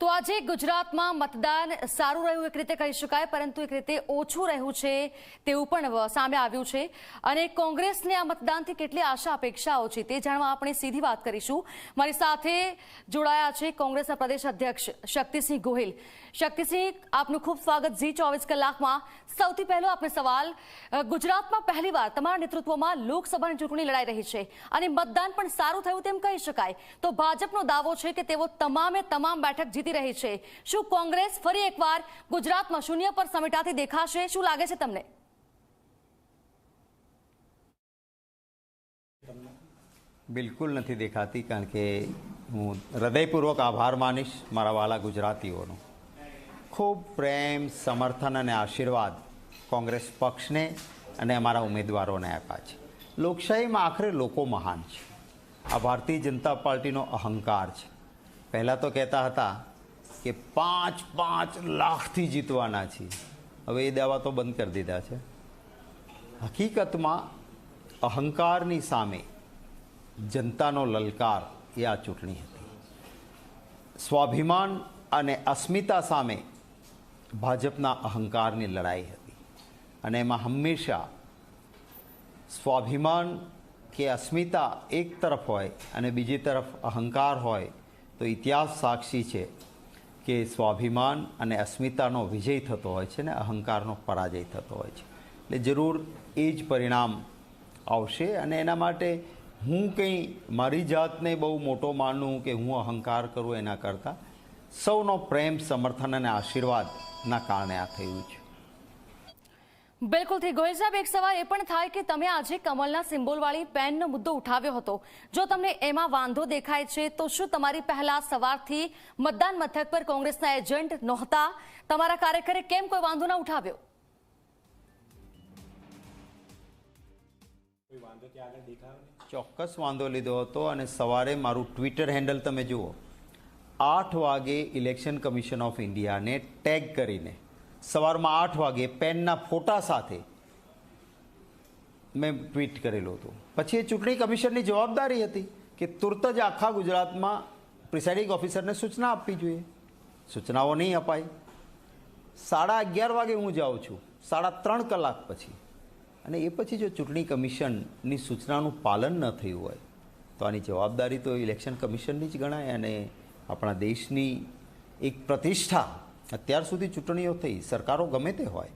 તો આજે ગુજરાતમાં મતદાન સારું રહ્યું, એક રીતે કહી શકાય, પરંતુ એક રીતે ઓછું રહ્યું છે તેવું પણ સામે આવ્યું છે. અને કોંગ્રેસને આ મતદાનથી કેટલી આશા અપેક્ષાઓ છે તે જાણવા આપણે સીધી વાત કરીશું. મારી સાથે જોડાયા છે કોંગ્રેસના પ્રદેશ અધ્યક્ષ શક્તિસિંહ ગોહિલ. શક્તિસિંહ, આપનું ખૂબ સ્વાગત ઝી ચોવીસ કલાકમાં. સૌથી પહેલો આપણે સવાલ ગુજરાતમાં પહેલીવાર તમારા નેતૃત્વમાં લોકસભાની ચૂંટણી લડાઈ રહી છે અને મતદાન પણ સારું થયું તેમ કહી શકાય. તો ભાજપનો દાવો છે કે તેઓ તમામે તમામ બેઠક જીતી રહી છે. શું કોંગ્રેસ ફરી એકવાર ગુજરાતમાં શૂન્ય પર સમેટાથી દેખાશે? શું લાગે છે તમને? બિલકુલ નથી દેખાતી, કારણ કે હું હૃદયપૂર્વક આભાર માનીશ મારા વાલા ગુજરાતીઓનો. ખૂબ પ્રેમ, સમર્થન અને આશીર્વાદ કોંગ્રેસ પક્ષને અને અમારા ઉમેદવારોને આપ્યા છે. લોકશાહીમાં આખરે લોકો મહાન છે. આ ભારતીય જનતા પાર્ટીનો અહંકાર છે. પહેલાં તો કહેતા હતા કે પાંચ પાંચ લાખથી જીતવાના છીએ. હવે એ દાવા તો બંધ કરી દીધા છે. હકીકતમાં અહંકારની સામે જનતાનો લલકાર એ આ ચૂંટણી હતી. સ્વાભિમાન અને અસ્મિતા સામે ભાજપના અહંકારની લડાઈ હતી. અને એમાં હંમેશા સ્વાભિમાન કે અસ્મિતા એક તરફ હોય અને બીજી તરફ અહંકાર હોય તો ઇતિહાસ સાક્ષી છે કે સ્વાભિમાન અને અસ્મિતાનો વિજય થતો હોય છે ને અહંકારનો પરાજય થતો હોય છે. એટલે જરૂર એ જ પરિણામ આવશે અને એના માટે હું કંઈ મારી જાતને બહુ મોટો માનું કે હું અહંકાર કરું એના કરતાં સૌનો પ્રેમ, સમર્થન અને આશીર્વાદના કારણે આ થયું છે. બિલકુલથી ગોહિલ સાહેબ એક સવાલ એ પણ થાય કે તમે આજે કમલના સિમ્બોલવાળી પેનનો મુદ્દો ઉઠાવ્યો હતો. જો તમને એમાં વાંધો દેખાય છે તો શું તમારી પહેલા સવારથી મતદાન મથક પર કોંગ્રેસના એજન્ટ નહોતા? તમારા કાર્યકરે કેમ કોઈ વાંધો ન ઉઠાવ્યો? ચોક્કસ વાંધો લીધો હતો અને સવારે મારું ટ્વિટર હેન્ડલ તમે જુઓ. આઠ વાગે ઇલેક્શન કમિશન ઓફ ઇન્ડિયાને ટેગ કરીને સવારમાં આઠ વાગે પેનના ફોટા સાથે મેં ટ્વીટ કરેલું હતું. પછી એ ચૂંટણી કમિશનની જવાબદારી હતી કે તુરત જ આખા ગુજરાતમાં પ્રિસાઇડિંગ ઓફિસરને સૂચના આપવી જોઈએ. સૂચનાઓ નહીં અપાય. સાડા અગિયાર વાગે હું જાઉં છું. સાડા ત્રણ કલાક પછી. અને એ પછી જો ચૂંટણી કમિશનની સૂચનાનું પાલન ન થયું હોય, તો આની જવાબદારી તો ઇલેક્શન કમિશનની જ ગણાય અને આપણા દેશની એક પ્રતિષ્ઠા અત્યાર સુધી ચૂંટણીઓ થઈ, સરકારો ગમે તે હોય.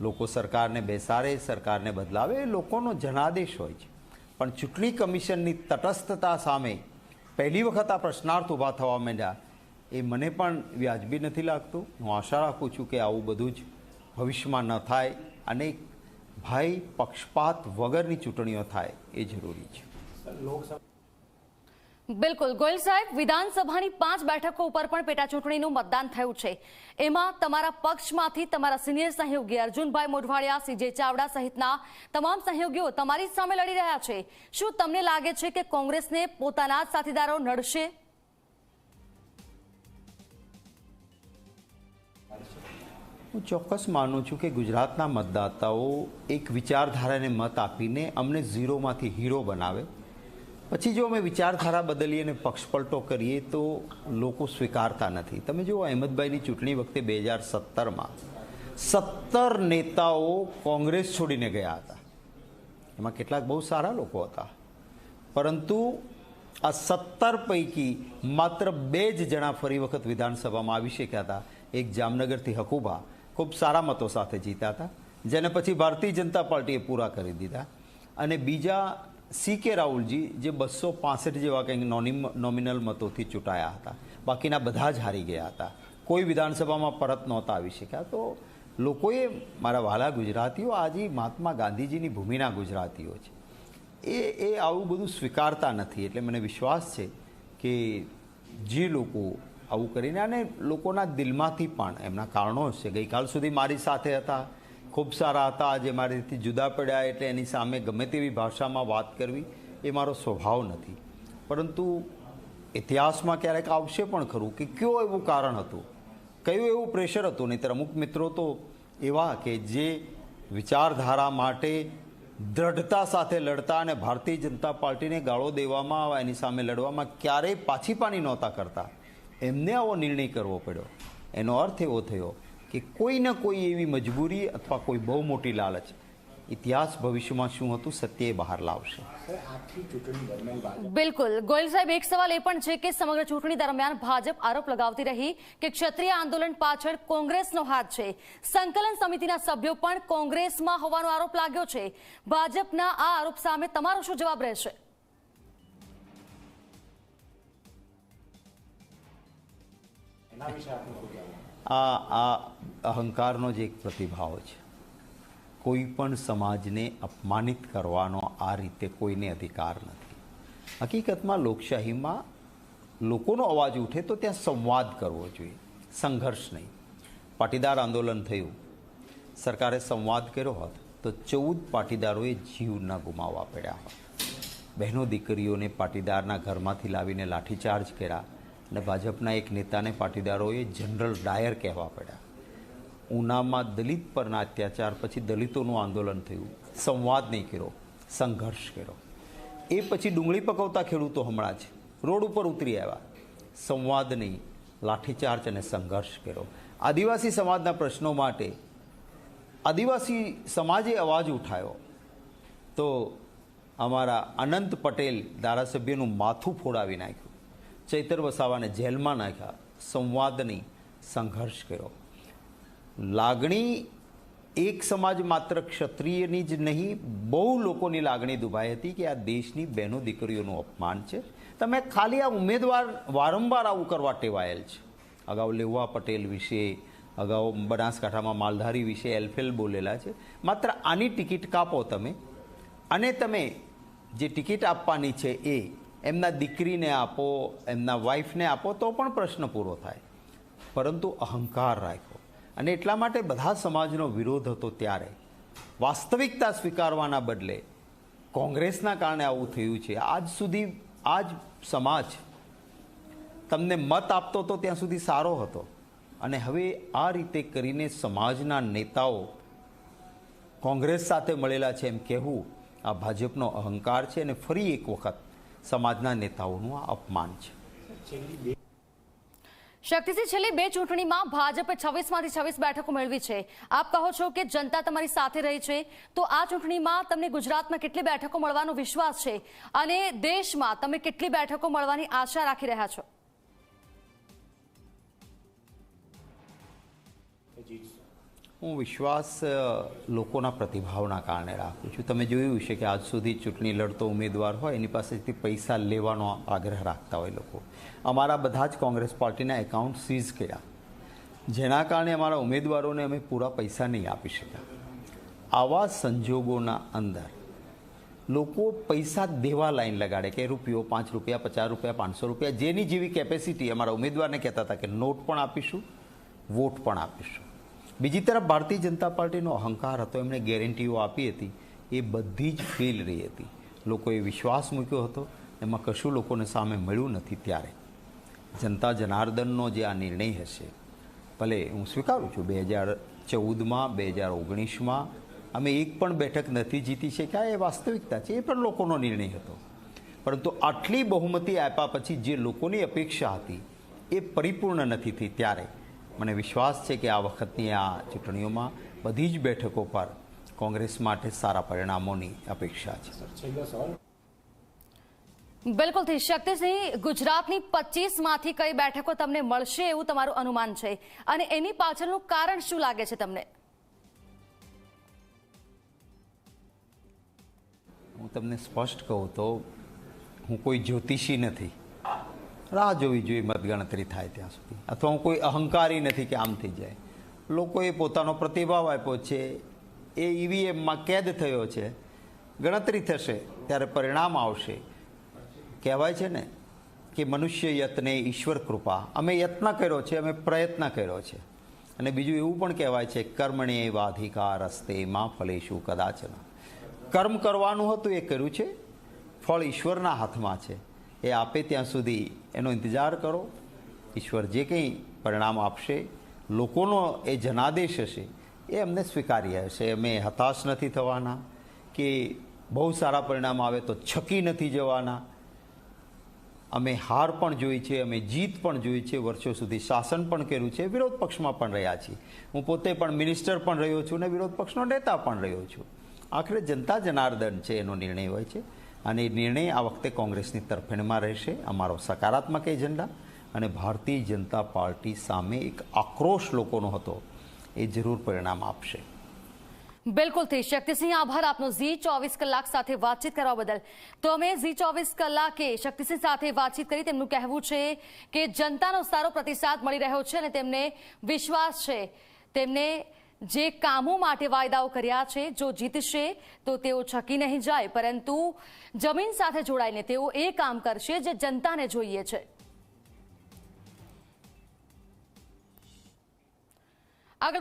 લોકો સરકારને બેસાડે, સરકારને બદલાવે, એ લોકોનો જનાદેશ હોય છે. પણ ચૂંટણી કમિશનની તટસ્થતા સામે પહેલી વખત આ પ્રશ્નાર્થ ઊભા થવા માંડ્યા, એ મને પણ વ્યાજબી નથી લાગતું. હું આશા રાખું છું કે આવું બધું જ ભવિષ્યમાં ન થાય અને ભાઈ પક્ષપાત વગરની ચૂંટણીઓ થાય, એ જરૂરી છે. બિલકુલ. ગોયલ સાહેબ, વિધાનસભાની પાંચ બેઠકો ઉપર પણ પેટા ચૂંટણીનું મતદાન થયું છે. એમાં તમારા પક્ષમાંથી તમારા સિનિયર સહયોગી અર્જુનભાઈ મોઢવાડિયા, સીજે ચાવડા સહિતના તમામ સહયોગીઓ તમારી સામે લડી રહ્યા છે. શું તમને લાગે છે કે કોંગ્રેસને પોતાના જ સાથીદારો નડશે? હું ચોક્કસ માનું છું કે ગુજરાતના મતદાતાઓ એક વિચારધારાને મત આપીને અમને ઝીરોમાંથી હીરો બનાવે. પછી જો અમે વિચારધારા બદલીએ અને પક્ષપલટો કરીએ તો લોકો સ્વીકારતા નથી. તમે જુઓ, અહેમદભાઈની ચૂંટણી વખતે બે હજાર સત્તરમાં સત્તર નેતાઓ કોંગ્રેસ છોડીને ગયા હતા. એમાં કેટલાક બહુ સારા લોકો હતા. પરંતુ આ સત્તર પૈકી માત્ર બે જ જણા ફરી વખત વિધાનસભામાં આવી શક્યા હતા. એક જામનગરથી હકુબા ખૂબ સારા મતો સાથે જીત્યા હતા. જેને પછી ભારતીય જનતા પાર્ટીએ પૂરા કરી દીધા. અને બીજા સી કે રાહુલજી જે બસો પાસઠ જેવા કંઈક નોમિનલ મતોથી ચૂંટાયા હતા. બાકીના બધા જ હારી ગયા હતા. કોઈ વિધાનસભામાં પરત નહોતા આવી શક્યા. તો લોકોએ મારા વાલા ગુજરાતીઓ, આજે મહાત્મા ગાંધીજીની ભૂમિના ગુજરાતીઓ છે. એ એ આવું બધું સ્વીકારતા નથી. એટલે મને વિશ્વાસ છે કે જે લોકો આવું કરીને, અને લોકોના દિલમાંથી પણ એમના કારણો છે ગઈકાલ સુધી મારી સાથે હતા. ખૂબ સારા હતા. આજે મારીથી જુદા પડ્યા એટલે એની સામે ગમે તેવી ભાષામાં વાત કરવી એ મારો સ્વભાવ નથી. પરંતુ ઇતિહાસમાં ક્યારેક આવશે પણ ખરું કે કયો એવું કારણ હતું? કયું એવું પ્રેશર હતું? નહીંતર અમુક મિત્રો તો એવા કે જે વિચારધારા માટે દ્રઢતા સાથે લડતા અને ભારતીય જનતા પાર્ટીને ગાળો દેવામાં આવે, એની સામે લડવામાં ક્યારેય પાછી પાની નહોતા કરતા. એમને આવો નિર્ણય કરવો પડ્યો. એનો અર્થ એવો થયો કે કોઈ ને કોઈ એવી મજબૂરી અથવા કોઈ બહુ મોટી લાલચ ઇતિહાસ ભવિષ્યમાં શું હતું સત્ય બહાર લાવશે. બિલકુલ. ગોયલ સાહેબ એક સવાલ એ પણ છે કે સમગ્ર ચૂંટણી દરમિયાન ભાજપ આરોપ લગાવતી રહી કે ક્ષત્રિય આંદોલન પાછળ કોંગ્રેસનો હાથ છે. સંકલન સમિતિના સભ્યો પણ કોંગ્રેસમાં હોવાનો આરોપ લાગ્યો છે. ભાજપના આ આરોપ સામે તમારો શું જવાબ રહેશે? આ આ અહંકારનો જ એક પ્રતિભાવ છે. કોઈ પણ સમાજને અપમાનિત કરવાનો આ રીતે કોઈને અધિકાર નથી. હકીકતમાં લોકશાહીમાં લોકોનો અવાજ ઉઠે તો ત્યાં સંવાદ કરવો જોઈએ. સંઘર્ષ નહીં. પાટીદાર આંદોલન થયું. સરકારે સંવાદ કર્યો હોત તો ચૌદ પાટીદારોએ જીવ ન ગુમાવવા પડ્યા હોત. બહેનો દીકરીઓને પાટીદારના ઘરમાંથી લાવીને લાઠીચાર્જ કર્યા. અને ભાજપના એક નેતાને પાટીદારોએ જનરલ ડાયર કહેવા પડ્યા. ઉનામાં દલિત પરના અત્યાચાર પછી દલિતોનું આંદોલન થયું. સંવાદ નહીં કર્યો, સંઘર્ષ કર્યો. એ પછી ડુંગળી પકવતા ખેડૂતો હમણાં જ રોડ ઉપર ઉતરી આવ્યા. સંવાદ નહીં, લાઠીચાર્જ અને સંઘર્ષ કર્યો. આદિવાસી સમાજના પ્રશ્નો માટે આદિવાસી સમાજે અવાજ ઉઠાવ્યો તો અમારા અનંત પટેલ ધારાસભ્યનું માથું ફોડાવી નાખ્યું. ચૈતર વસાવાને જેલમાં નાખ્યા. સંવાદની સંઘર્ષ કર્યો. લાગણી એક સમાજ માત્ર ક્ષત્રિયની જ નહીં, બહુ લોકોની લાગણી દુભાઈ હતી કે આ દેશની બહેનો દીકરીઓનું અપમાન છે. તમે ખાલી આ ઉમેદવાર વારંવાર આવું કરવા ટેવાયેલ છે. અગાઉ લેવા પટેલ વિશે, અગાઉ બનાસકાંઠામાં માલધારી વિશે એલફેલ બોલેલા છે. માત્ર આની ટિકિટ કાપો તમે. અને તમે જે ટિકિટ આપવાની છે એ એમના દીકરીને આપો, એમના વાઈફને આપો, તો પણ પ્રશ્ન પૂરો થાય. પરંતુ અહંકાર રાખ્યો. અને એટલા માટે બધા સમાજનો વિરોધ હતો ત્યારે. વાસ્તવિકતા સ્વીકારવાના બદલે કોંગ્રેસના કારણે આવું થયું છે. આજ સુધી, આજ સમાજ તમને મત આપતો તો ત્યાં સુધી સારો હતો. અને હવે આ રીતે કરીને સમાજના નેતાઓ કોંગ્રેસ સાથે મળેલા છે એમ કહેવું આ ભાજપનો અહંકાર છે. અને ફરી એક વખત સમાજના નેતાઓનું આ અપમાન છે. શક્તિસિંહ છેલ્લી બે ચૂંટણીમાં ભાજપે છવ્વીસમાંથી છવ્વીસ બેઠકો મેળવી છે. આપ કહો છો કે જનતા તમારી સાથે રહી છે. તો આ ચૂંટણીમાં તમને ગુજરાતમાં કેટલી બેઠકો મળવાનો વિશ્વાસ છે? અને દેશમાં તમે કેટલી બેઠકો મળવાની આશા રાખી રહ્યા છો? હું વિશ્વાસ લોકોના પ્રતિભાવના કારણે રાખું છું. તમે જોયું છે કે આજ સુધી ચૂંટણી લડતો ઉમેદવાર હોય, એની પાસેથી પૈસા લેવાનો આગ્રહ રાખતા હોય લોકો. અમારા બધા જ કોંગ્રેસ પાર્ટીના એકાઉન્ટ સીઝ કર્યા. જેના કારણે અમારા ઉમેદવારોને અમે પૂરા પૈસા નહીં આપી શક્યા. આવા સંજોગોના અંદર લોકો પૈસા દેવા લાઈન લગાડે કે રૂપિયો પાંચ રૂપિયા, પચાસ રૂપિયા, પાંચસો રૂપિયા, જેની જેવી કેપેસિટી અમારા ઉમેદવારને કહેતા હતા કે નોટ પણ આપીશું, વોટ પણ આપીશું. બીજી તરફ ભારતીય જનતા પાર્ટીનો અહંકાર હતો, એમણે ગેરંટીઓ આપી હતી. એ બધી જ ફેલ રહી હતી. લોકોએ વિશ્વાસ મૂક્યો હતો, એમાં કશું લોકોને સામે મળ્યું નથી ત્યારે. જનતા જનાર્દનનો જે આ નિર્ણય હશે, ભલે હું સ્વીકારું છું, બે હજાર ચૌદમાં, બે હજાર ઓગણીસમાં અમે એક પણ બેઠક નથી જીતી શક્યા, એ વાસ્તવિકતા છે, એ પણ લોકોનો નિર્ણય હતો. પરંતુ આટલી બહુમતી આપ્યા પછી જે લોકોની અપેક્ષા હતી, એ પરિપૂર્ણ નથી થઈ ત્યારે. મને વિશ્વાસ છે કે આ વખતની આ ચૂંટણીઓમાં બધી જ બેઠકો પર કોંગ્રેસ માટે સારા પરિણામોની અપેક્ષા છે. બિલકુલથી શક્તિસિંહ ગુજરાતની પચીસમાંથી કઈ બેઠકો તમને મળશે એવું તમારું અનુમાન છે? અને એની પાછળનું કારણ શું લાગે છે તમને? હું તમને સ્પષ્ટ કહું તો હું કોઈ જ્યોતિષી નથી. રાહ જોવી જોઈએ મતગણતરી થાય ત્યાં સુધી. અથવા હું કોઈ અહંકારી નથી કે આમ થઈ જાય. લોકોએ પોતાનો પ્રતિભાવ આપ્યો છે. એ ઈવીએમમાં કેદ થયો છે. ગણતરી થશે, ત્યારે પરિણામ આવશે. કહેવાય છે ને કે મનુષ્ય યત્ને ઈશ્વર કૃપા. અમે યત્ન કર્યો છે, અમે પ્રયત્ન કર્યો છે. અને બીજું એવું પણ કહેવાય છે, કર્મણે વાધિકાર રસ્તે માં ફલેશું કદાચ કર્મ કરવાનું હતું, એ કર્યું છે. ફળ ઈશ્વરના હાથમાં છે. એ આપે ત્યાં સુધી એનો ઇંતજાર કરો. ઈશ્વર જે કંઈ પરિણામ આપશે, લોકોનો એ જનાદેશ હશે, એ અમને સ્વીકાર્ય હશે અમે હતાશ નથી થવાના કે બહુ સારા પરિણામ આવે તો છકી નથી જવાના. અમે હાર પણ જોઈ છે, અમે જીત પણ જોઈ છે, વર્ષો સુધી શાસન પણ કર્યું છે, વિરોધ પક્ષમાં પણ રહ્યા છીએ. હું પોતે પણ મિનિસ્ટર પણ રહ્યો છું ને વિરોધ પક્ષનો નેતા પણ રહ્યો છું. આખરે જનતા જનાર્દન છે એનો નિર્ણય હોય છે. અને નિર્ણય આ વખતે કોંગ્રેસની તરફેણમાં રહેશે. અમારો સકારાત્મક એજન્ડા અને ભારતીય જનતા પાર્ટી સામે એક આક્રોશ લોકોનો હતો. એ જરૂર પરિણામ આપશે. બિલકુલ બિલકુલથી શક્તિસિંહ, આભાર આપનો. ઝી ચોવીસ કલાક સાથે વાતચીત કરવા બદલ. તો અમે ઝી ચોવીસ કલાકે શક્તિસિંહ સાથે વાતચીત કરી. તેમનું કહેવું છે કે જનતાનો સારો પ્રતિસાદ મળી રહ્યો છે અને તેમને વિશ્વાસ છે. તેમને જે કામો માટે વાયદાઓ કર્યા છે, જો જીતશે તો તેઓ છકી નહીં જાય, પરંતુ જમીન સાથે જોડાઈને તેઓ એ કામ કરશે જે જનતાને જોઈએ છે. આગળ